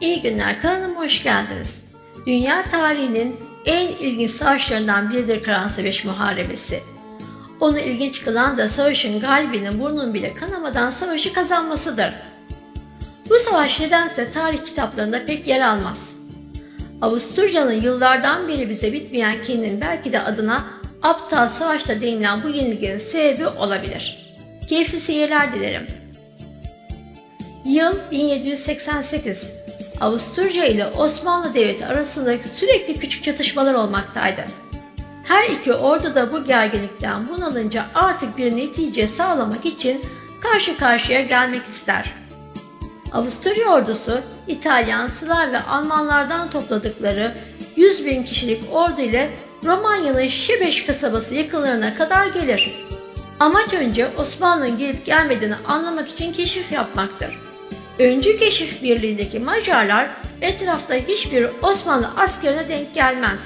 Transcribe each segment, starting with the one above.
İyi günler kanalıma hoş geldiniz. Dünya tarihinin en ilginç savaşlarından biridir Karahansabeş Muharebesi. Onu ilginç kılan da savaşın galibinin burnunun bile kanamadan savaşı kazanmasıdır. Bu savaş nedense tarih kitaplarında pek yer almaz. Avusturya'nın yıllardan beri bize bitmeyen kininin belki de adına aptal savaşta denilen bu yenilginin sebebi olabilir. Keyifli seyirler dilerim. Yıl 1788. Avusturya ile Osmanlı Devleti arasında sürekli küçük çatışmalar olmaktaydı. Her iki ordu da bu gerginlikten bunalınca artık bir netice sağlamak için karşı karşıya gelmek ister. Avusturya ordusu İtalyan, Slav ve Almanlardan topladıkları 100 bin kişilik ordu ile Romanya'nın Şebeş kasabası yakınlarına kadar gelir. Amaç önce Osmanlı'nın gelip gelmediğini anlamak için keşif yapmaktır. Öncü keşif birliğindeki Macarlar etrafta hiçbir Osmanlı askerine denk gelmez.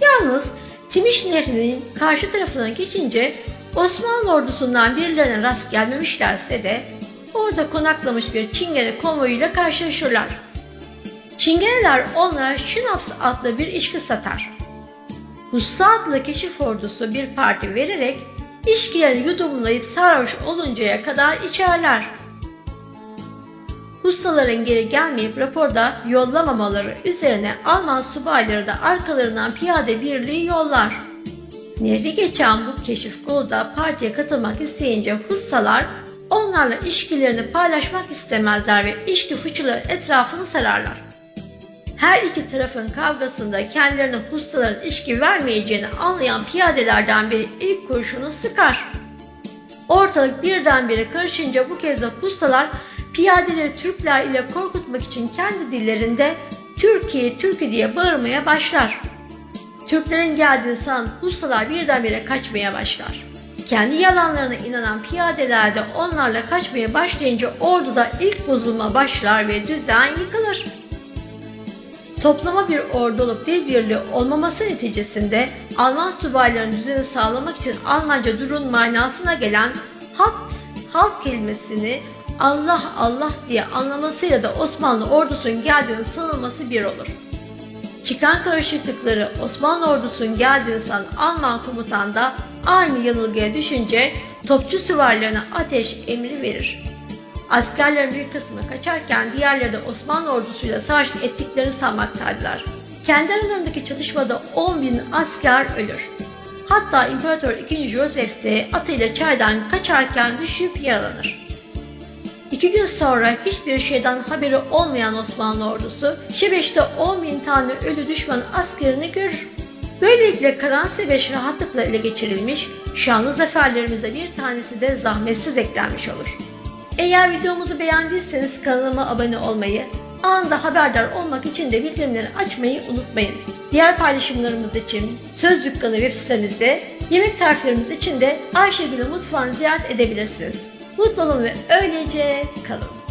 Yalnız Timiş Nehri'nin karşı tarafına geçince Osmanlı ordusundan birilerine rast gelmemişlerse de orada konaklamış bir Çingene konvoyuyla karşılaşırlar. Çingeneler onlara Şinaps adlı bir içki satar. Hussa adlı keşif ordusu bir parti vererek içkilerini yudumlayıp sarhoş oluncaya kadar içerler. Hussaların geri gelmeyip raporda yollamamaları üzerine Alman subayları da arkalarından piyade birliği yollar. Nehri geçen bu keşif golda partiye katılmak isteyince Hussalar onlarla içkilerini paylaşmak istemezler ve içki fıçıları etrafını sararlar. Her iki tarafın kavgasında kendilerine Hussaların içki vermeyeceğini anlayan piyadelerden biri ilk kurşunu sıkar. Ortalık birdenbire karışınca bu kez de Hussalar piyadeleri Türkler ile korkutmak için kendi dillerinde Türkiye Türkiye diye bağırmaya başlar. Türklerin geldiğini sanan Hussalar birdenbire kaçmaya başlar. Kendi yalanlarına inanan piyadeler de onlarla kaçmaya başlayınca orduda ilk bozulma başlar ve düzen yıkılır. Toplama bir ordu olup dil birliği olmaması neticesinde Alman subayların düzeni sağlamak için Almanca durun manasına gelen hat, halk kelimesini Allah Allah diye anlamasıyla da Osmanlı ordusunun geldiğini sanılması bir olur. Çıkan karışıklıkları Osmanlı ordusunun geldiğini sanan Alman komutan da aynı yanılgıya düşünce topçu süvarilerine ateş emri verir. Askerlerin bir kısmı kaçarken diğerleri de Osmanlı ordusuyla savaş ettiklerini sanmaktaydılar. Kendi aralarındaki çatışmada 10 bin asker ölür. Hatta İmparator II. Joseph de atıyla çaydan kaçarken düşüp yaralanır. İki gün sonra hiçbir şeyden haberi olmayan Osmanlı ordusu Şebeş'te 10 bin tane ölü düşman askerini görür. Böylelikle Karansebeş rahatlıkla ele geçirilmiş, şanlı zaferlerimize bir tanesi de zahmetsiz eklenmiş olur. Eğer videomuzu beğendiyseniz kanalıma abone olmayı, anında haberdar olmak için de bildirimleri açmayı unutmayın. Diğer paylaşımlarımız için Söz Dükkanı web sitemizde, yemek tariflerimiz için de Ayşegül'ün mutfağını ziyaret edebilirsiniz. Mutlu olun ve öylece kalın.